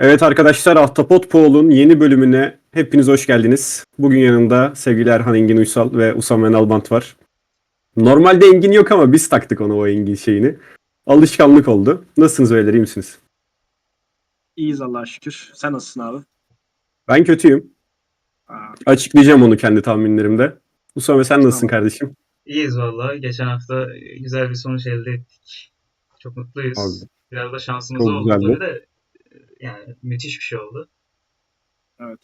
Evet arkadaşlar Ahtapot Poğol'un yeni bölümüne hepiniz hoş geldiniz. Bugün yanımda sevgili Erhan Engin Uysal ve Usam Enalbant var. Normalde Engin yok ama biz taktık ona o Engin şeyini. Alışkanlık oldu. Nasılsınız beyler iyi misiniz? İyiyiz Allah'a şükür. Sen nasılsın abi? Ben kötüyüm. Aa, Açıklayacağım onu kendi tahminlerimde. Usame sen nasılsın Tamam. kardeşim? İyiyiz valla. Geçen hafta güzel bir sonuç elde ettik. Çok mutluyuz. Abi, Biraz da şansımız çok oldu güzeldi. tabii de. Yani müthiş bir şey oldu. evet.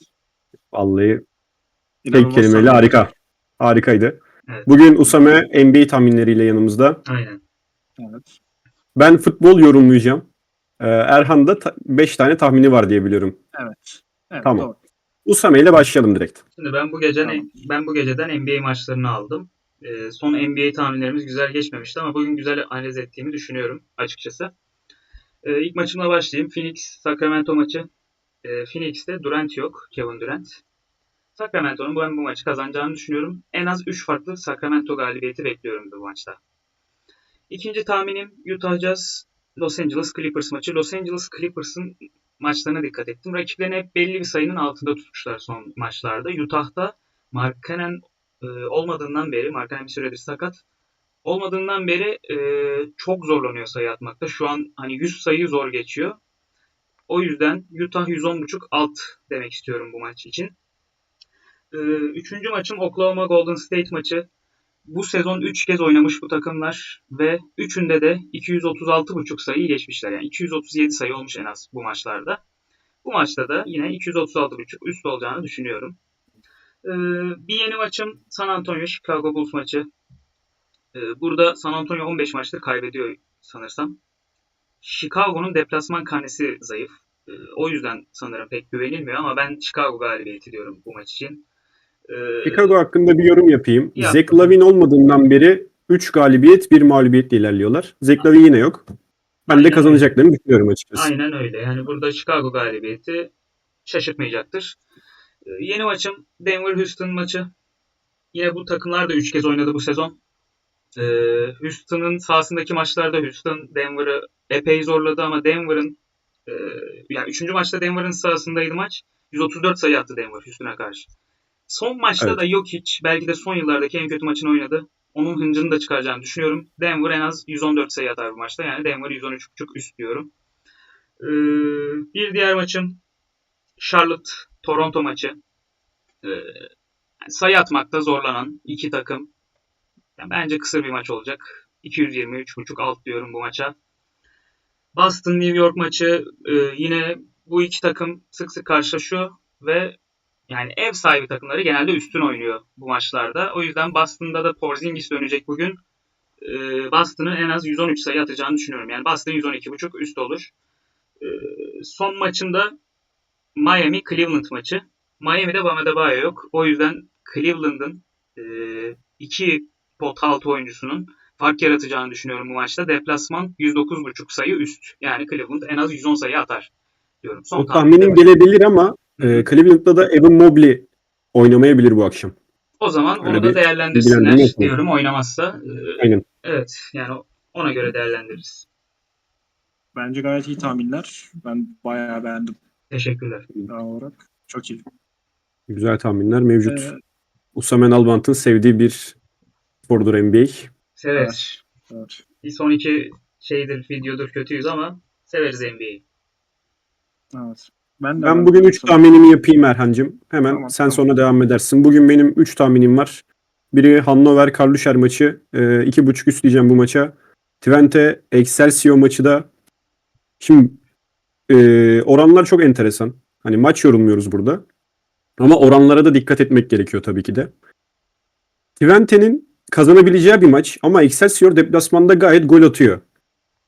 Vallahi tek İnanılmaz kelimeyle sahneler. harika. Harikaydı. Evet. Bugün Usame NBA tahminleriyle yanımızda. Aynen. Evet. Ben futbol yorumlayacağım. Ee, Erhan da 5 tane tahmini var diye biliyorum. Evet. Evet, Tamam. doğru. Usame ile başlayalım direkt. Şimdi ben bu gece Tamam. ben bu geceden NBA maçlarını aldım. Ee, son NBA tahminlerimiz güzel geçmemişti ama bugün güzel analiz ettiğimi düşünüyorum açıkçası. Ee, ilk maçımla başlayayım. Phoenix Sacramento maçı. Ee, Phoenix'te Durant yok. Kevin Durant. Sacramento'nun ben bu maçı kazanacağını düşünüyorum. En az 3 farklı Sacramento galibiyeti bekliyorum bu maçta. İkinci tahminim Utah Jazz Los Angeles Clippers maçı. Los Angeles Clippers'ın maçlarına dikkat ettim. Rakiplerini hep belli bir sayının altında tutmuşlar son maçlarda. Utah'ta Markkanen e, olmadığından beri, Markkanen bir süredir sakat, olmadığından beri e, çok zorlanıyor sayı atmakta. Şu an hani 100 sayı zor geçiyor. O yüzden Utah 110.5 alt demek istiyorum bu maç için. E, üçüncü maçım Oklahoma Golden State maçı. Bu sezon 3 kez oynamış bu takımlar ve üçünde de 236.5 sayıyı geçmişler. Yani 237 sayı olmuş en az bu maçlarda. Bu maçta da yine 236.5 üst olacağını düşünüyorum. Ee, bir yeni maçım San Antonio Chicago Bulls maçı. Ee, burada San Antonio 15 maçtır kaybediyor sanırsam. Chicago'nun deplasman karnesi zayıf. Ee, o yüzden sanırım pek güvenilmiyor ama ben Chicago galibiyeti diyorum bu maç için. Ee, Chicago hakkında bir yorum yapayım. Yap. Zach Lavin olmadığından beri 3 galibiyet 1 mağlubiyetle ilerliyorlar. Zach Lavin yine yok. Ben de Aynen kazanacaklarını düşünüyorum açıkçası. Aynen öyle. Yani burada Chicago galibiyeti şaşırtmayacaktır. Yeni maçım Denver Houston maçı. Yine bu takımlar da 3 kez oynadı bu sezon. Ee, Houston'ın sahasındaki maçlarda Houston Denver'ı epey zorladı ama Denver'ın e, yani 3. maçta Denver'ın sahasındaydı maç. 134 sayı attı Denver Houston'a karşı. Son maçta Evet. da Jokic belki de son yıllardaki en kötü maçını oynadı. Onun hıncını da çıkaracağını düşünüyorum. Denver en az 114 sayı atar bu maçta. Yani Denver 113.5 üst diyorum. Ee, bir diğer maçım Charlotte Toronto maçı. Ee, sayı atmakta zorlanan iki takım. Yani bence kısır bir maç olacak. 223.5 alt diyorum bu maça. Boston New York maçı e, yine bu iki takım sık sık karşılaşıyor ve yani ev sahibi takımları genelde üstün oynuyor bu maçlarda. O yüzden Boston'da da Porzingis dönecek bugün. Ee, Boston'ın en az 113 sayı atacağını düşünüyorum. Yani Boston 112.5 üst olur. Ee, son maçımda Miami Cleveland maçı. Miami'de Bam Adebayo yok. O yüzden Cleveland'ın e, iki pot altı oyuncusunun fark yaratacağını düşünüyorum bu maçta. Deplasman 109.5 sayı üst. Yani Cleveland en az 110 sayı atar diyorum. Son O tahminin tahminim gelebilir ama e, Cleveland'da da Evan Mobley oynamayabilir bu akşam. O zaman Öyle onu da değerlendirsinler diyorum oynamazsa. Ee, Aynen. evet yani ona göre değerlendiririz. Bence gayet iyi tahminler. Ben bayağı beğendim Teşekkürler. genel olarak. Çok iyi. Güzel tahminler mevcut. Ee, Usame Enalbant'ın sevdiği bir spordur NBA. Severiz. evet. Bir son iki şeydir, videodur kötüyüz ama severiz NBA'yi. evet. Ben, de Ben bugün 3 sana- tahminimi yapayım Erhan'cığım. Hemen Tamam, sen tamam. sonra devam edersin. Bugün benim 3 tahminim var. Biri Hannover Karluşer maçı. 2.5 üst diyeceğim bu maça. Twente Excelsior maçı da. Şimdi e, oranlar çok enteresan. Hani maç yorumluyoruz burada. Ama oranlara da dikkat etmek gerekiyor tabii ki de. Twente'nin kazanabileceği bir maç ama Excelsior deplasmanda gayet gol atıyor.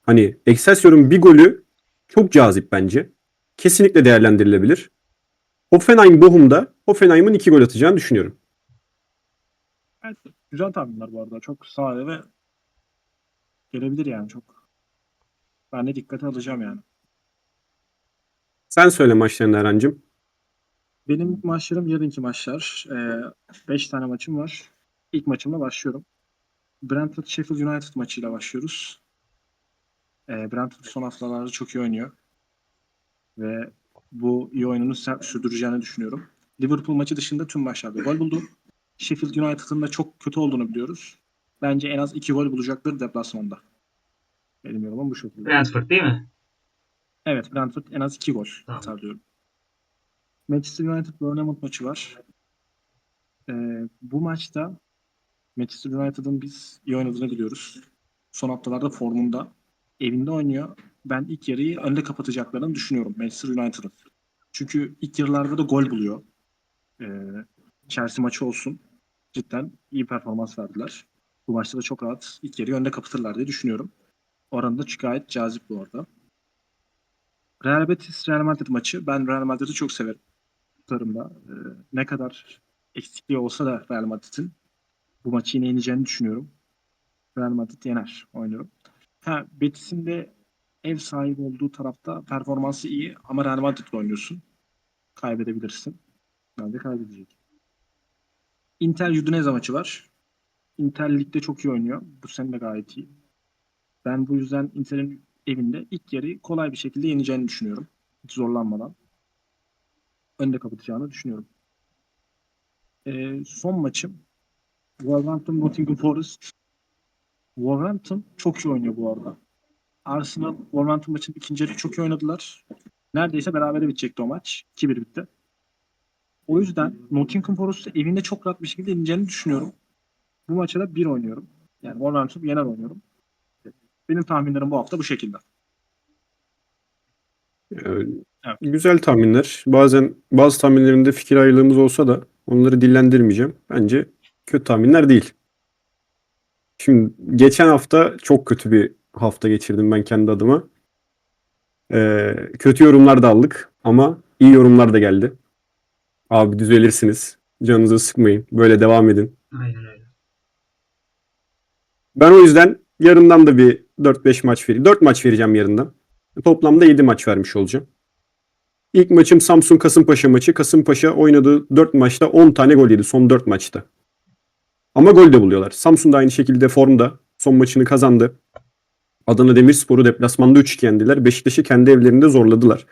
Hani Excelsior'un bir golü çok cazip bence. Kesinlikle değerlendirilebilir. Hoffenheim Bochum'da Hoffenheim'in 2 gol atacağını düşünüyorum. Evet, güzel tahminler bu arada. Çok sade ve gelebilir yani çok. Ben de dikkate alacağım yani. Sen söyle maçlarını Erhan'cığım. Benim maçlarım yarınki maçlar. 5 tane maçım var. İlk maçımla başlıyorum. Brentford Sheffield United maçıyla başlıyoruz. Ee, Brentford son haftalarda çok iyi oynuyor. Ve bu iyi oyununu sürdüreceğini düşünüyorum. Liverpool maçı dışında tüm maçlarda gol buldu. Sheffield United'ın da çok kötü olduğunu biliyoruz. Bence en az iki gol bulacaklar deplasmanda. Benim yorumum bu şekilde. Brentford değil mi? Evet Brentford en az iki gol Tamam. atar diyorum. Manchester United Bournemouth maçı var. Ee, bu maçta Manchester United'ın biz iyi oynadığını biliyoruz. Son haftalarda formunda. Evinde oynuyor. Ben ilk yarıyı önde kapatacaklarını düşünüyorum Manchester United'ın. Çünkü ilk yarılarda da gol buluyor. Ee, Chelsea maçı olsun. Cidden iyi performans verdiler. Bu maçta da çok rahat ilk yarıyı önde kapatırlar diye düşünüyorum. Oranı da gayet cazip bu arada. Real Betis Real Madrid maçı. Ben Real Madrid'i çok severim. Tutarımda. Ee, ne kadar eksikliği olsa da Real Madrid'in bu maçı yine yeneceğini düşünüyorum. Real Madrid yener oynuyorum. Ha, Betis'in de ev sahibi olduğu tarafta performansı iyi ama Real Madrid'le oynuyorsun. Kaybedebilirsin. Bence kaybedecek. Inter Udinese maçı var. Inter ligde çok iyi oynuyor. Bu sene de gayet iyi. Ben bu yüzden Inter'in evinde ilk yarıyı kolay bir şekilde yeneceğini düşünüyorum. Hiç zorlanmadan. Önde kapatacağını düşünüyorum. Ee, son maçım Wolverhampton Nottingham Forest. Wolverhampton çok iyi oynuyor bu arada. Arsenal Wolverhampton maçının ikinci yarı çok iyi oynadılar. Neredeyse berabere bitecekti o maç. 2-1 bitti. O yüzden Nottingham Forest'ı evinde çok rahat bir şekilde yeneceğini düşünüyorum. Bu maça da 1 oynuyorum. Yani Wolverhampton yener oynuyorum. Benim tahminlerim bu hafta bu şekilde. Yani Evet. Güzel tahminler. Bazen bazı tahminlerimde fikir ayrılığımız olsa da onları dillendirmeyeceğim. Bence kötü tahminler değil. Şimdi geçen hafta çok kötü bir hafta geçirdim ben kendi adıma. Ee, kötü yorumlar da aldık ama iyi yorumlar da geldi. Abi düzelirsiniz. Canınızı sıkmayın. Böyle devam edin. Aynen öyle. Ben o yüzden yarından da bir 4-5 maç vereyim. 4 maç vereceğim yarından. Toplamda 7 maç vermiş olacağım. İlk maçım Samsun Kasımpaşa maçı. Kasımpaşa oynadığı 4 maçta 10 tane gol yedi son 4 maçta. Ama gol de buluyorlar. Samsun da aynı şekilde formda. Son maçını kazandı. Adana Demirspor'u deplasmanda 3-2 yendiler. Beşiktaş'ı kendi evlerinde zorladılar.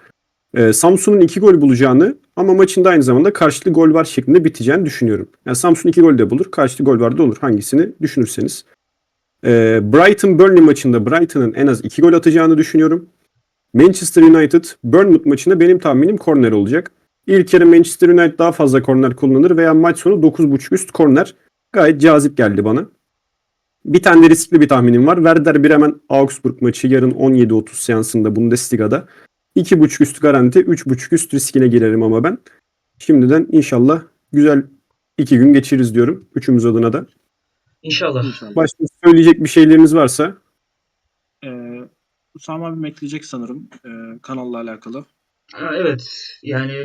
Ee, Samsun'un 2 gol bulacağını ama maçında aynı zamanda karşılıklı gol var şeklinde biteceğini düşünüyorum. Yani Samsun 2 gol de bulur. Karşılıklı gol var da olur. Hangisini düşünürseniz. Ee, Brighton Burnley maçında Brighton'ın en az 2 gol atacağını düşünüyorum. Manchester United Bournemouth maçında benim tahminim korner olacak. İlk yarı Manchester United daha fazla korner kullanır veya maç sonu 9.5 üst korner gayet cazip geldi bana. Bir tane de riskli bir tahminim var. Werder Bremen Augsburg maçı yarın 17.30 seansında Bundesliga'da. 2.5 üst garanti, 3.5 üst riskine girerim ama ben. Şimdiden inşallah güzel iki gün geçiririz diyorum. Üçümüz adına da. İnşallah. İnşallah. Başka söyleyecek bir şeyleriniz varsa Ee, Usam abim ekleyecek sanırım ee, kanalla alakalı. Ha, Evet. Yani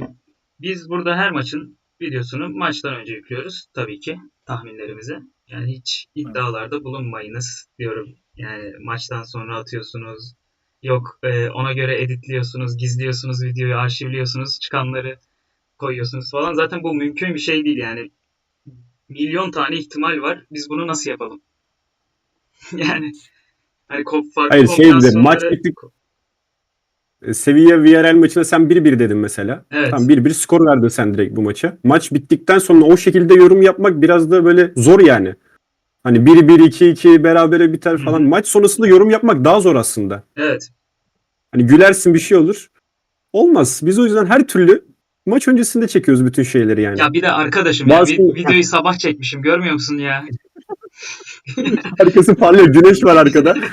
biz burada her maçın videosunu maçtan önce yüklüyoruz tabii ki tahminlerimizi. Yani hiç iddialarda bulunmayınız diyorum. Yani maçtan sonra atıyorsunuz. Yok e, ona göre editliyorsunuz, gizliyorsunuz videoyu, arşivliyorsunuz, çıkanları koyuyorsunuz falan. Zaten bu mümkün bir şey değil yani. Milyon tane ihtimal var. Biz bunu nasıl yapalım? yani hani ko- farklı Hayır, şey bir de maç kombinasyonları- bittik- E, Sevilla Villarreal maçında sen 1-1 dedin mesela. Evet. Tamam 1-1 skor verdin sen direkt bu maça. Maç bittikten sonra o şekilde yorum yapmak biraz da böyle zor yani. Hani 1-1 2-2 berabere biter falan. Hı hı. Maç sonrasında yorum yapmak daha zor aslında. Evet. Hani gülersin bir şey olur. Olmaz. Biz o yüzden her türlü maç öncesinde çekiyoruz bütün şeyleri yani. Ya bir de arkadaşım ya Bazı- vi- videoyu sabah çekmişim görmüyor musun ya? Arkası parlıyor. Güneş var arkada.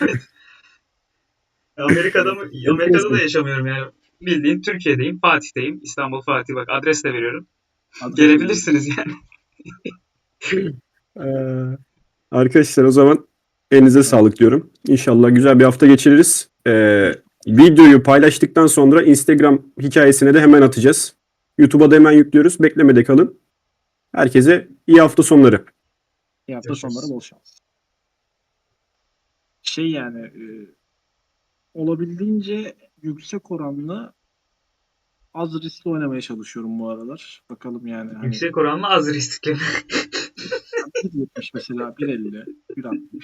Amerika'da mı? Amerika'da da yaşamıyorum yani. Bildiğin Türkiye'deyim, Fatih'teyim. İstanbul Fatih bak adres de veriyorum. Gelebilirsiniz yani. Ee, arkadaşlar o zaman elinize sağlık diyorum. İnşallah güzel bir hafta geçiririz. Ee, videoyu paylaştıktan sonra Instagram hikayesine de hemen atacağız. YouTube'a da hemen yüklüyoruz. Beklemede kalın. Herkese iyi hafta sonları. İyi hafta Görüşürüz. sonları bol şans. Şey yani e, olabildiğince yüksek oranlı az riskli oynamaya çalışıyorum bu aralar. Bakalım yani. Hani Yüksek oranlı az riskli. 1.70 mesela 1.50, 1.60